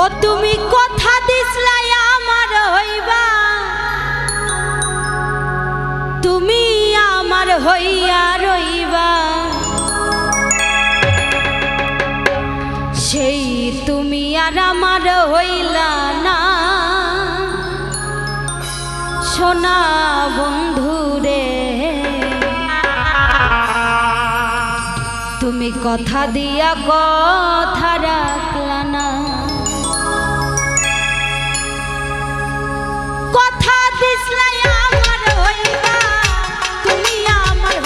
ও তুমি কথা দিসলাই আমার হইবা। তুমি আমার হইয়া রইবা। সেই তুমি আর আমার হইলা না। সোনা বন্ধুরে তুমি কথা দিয়া কথা রাখলা না। কথা দিসলাই আমার হইবা। তুমি আমার